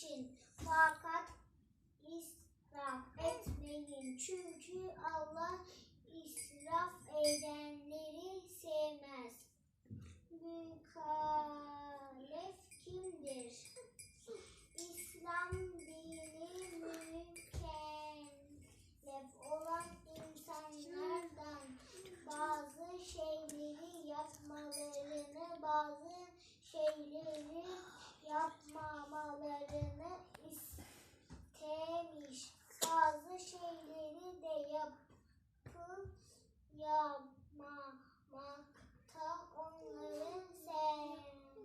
için. Fakat israf etmeyin. Çünkü Allah israf edenleri sevmez. Mükellef kimdir? İslam dini mükellef olan insanlardan bazı şeyleri yapmalarını, bazı şeyleri yapmamalarını istemiş. Bazı şeyleri de yapıp yapmamakta onları serbest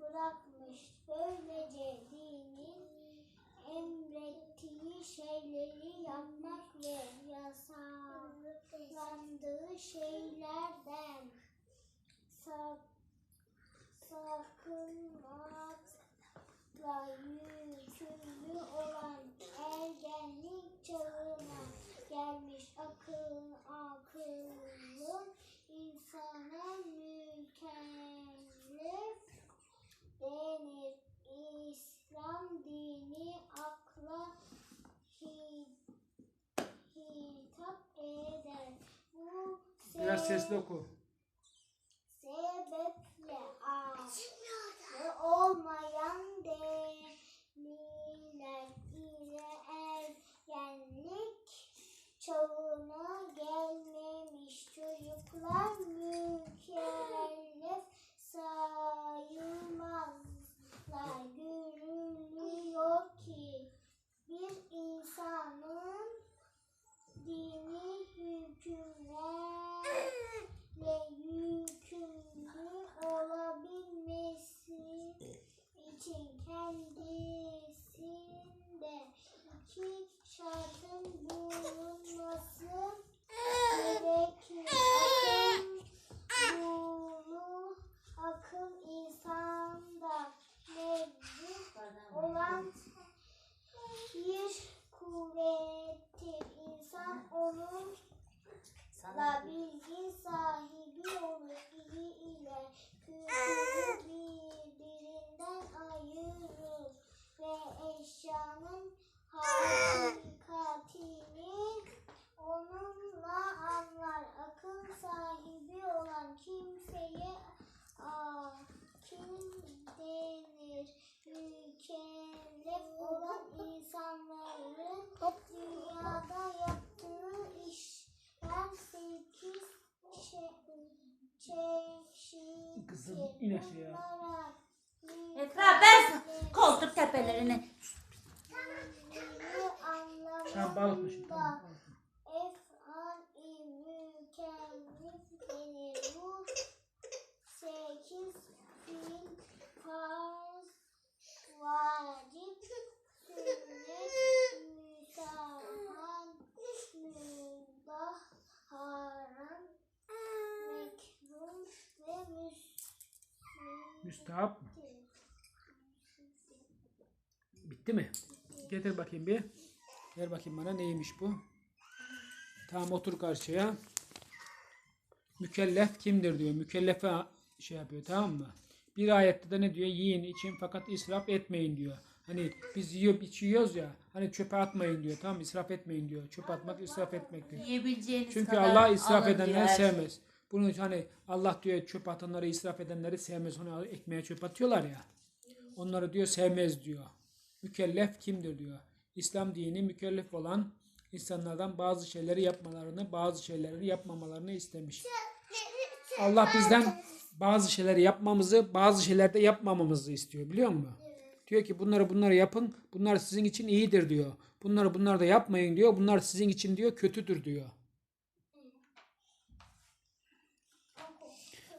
bırakmış. Böylece dinin emrettiği şeyleri yapmak ve yasaklandığı şeylerden sak sakınmakla yükümlü olan ergenlik çağına gelmiş akıl akıllı insana mükellef denir. İslam dini akla hi- hitap eder. Bu Biraz se- sesli oku. sebeple aklı olmayan deliler ile ergenlik çağına gelmemiş çocuklar mükellef sayılmazlar. Görülüyor ki bir insanın dini hükümlerle yükümlü olabilmesi için kendisinde iki şartın bulunması gerekir. Akıl, nuru, akıl insanda mevcut olan bir kuvvettir. İnsan onun da bilgi sahibi olur. İyi ile kötüyü birbirinden ayırır ve eşyanın hakikatini onunla anlar. Akıl sahibi olan kimseye akil denir. Mükellef olan insanların dünyada yaptığı işler sekiz çe- çeşittir. Kızım, in aşağıya. Esra ben koltuk tepelerini. Sen balıkmışsın. Tamam. Ef'al-i mükellef denir. Bu sekiz fiil farz, vacip, sünnet, müstahab, mübah, haram, mekruh ve müs- Müstahap mı? Bitti mi? Getir bakayım bir. Ver bakayım bana neymiş bu? Tamam otur karşıya. Mükellef kimdir diyor. Mükellefe şey yapıyor tamam mı? Bir ayette de ne diyor? Yiyin için fakat israf etmeyin diyor. Hani biz yiyor içiyoruz ya. Hani çöpe atmayın diyor. Tamam israf etmeyin diyor. Çöp atmak israf etmektir. Yiyebileceğiniz Çünkü kadar Allah israf alın edenleri her şey. sevmez. Bunu hani Allah diyor çöp atanları israf edenleri sevmez. Onu ekmeğe çöp atıyorlar ya. Onları diyor sevmez diyor. Mükellef kimdir diyor. İslam dini mükellef olan insanlardan bazı şeyleri yapmalarını, bazı şeyleri yapmamalarını istemiş. Allah bizden bazı şeyleri yapmamızı, bazı şeylerde yapmamamızı istiyor biliyor musun? Diyor ki bunları bunları yapın. Bunlar sizin için iyidir diyor. Bunları bunları da yapmayın diyor. Bunlar sizin için diyor kötüdür diyor.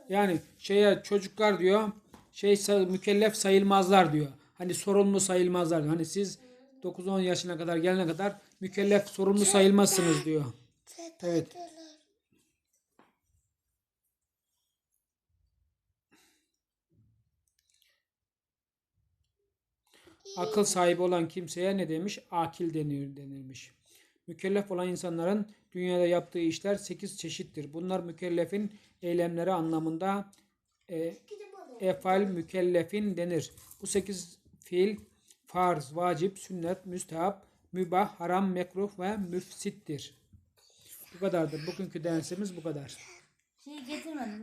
Yani şeye çocuklar diyor şey mükellef sayılmazlar diyor. Hani sorumlu sayılmazlar diyor. Hani siz 9-10 yaşına kadar gelene kadar mükellef sorumlu sayılmazsınız diyor. Evet. Akıl sahibi olan kimseye ne demiş? Akil denir denilmiş. Mükellef olan insanların dünyada yaptığı işler 8 çeşittir. Bunlar mükellefin eylemleri anlamında e, efal mükellefin denir. Bu sekiz fiil farz, vacip, sünnet, müstehap, mübah, haram, mekruh ve müfsittir. Bu kadardır. Bugünkü dersimiz bu kadar. Şey getirmedim.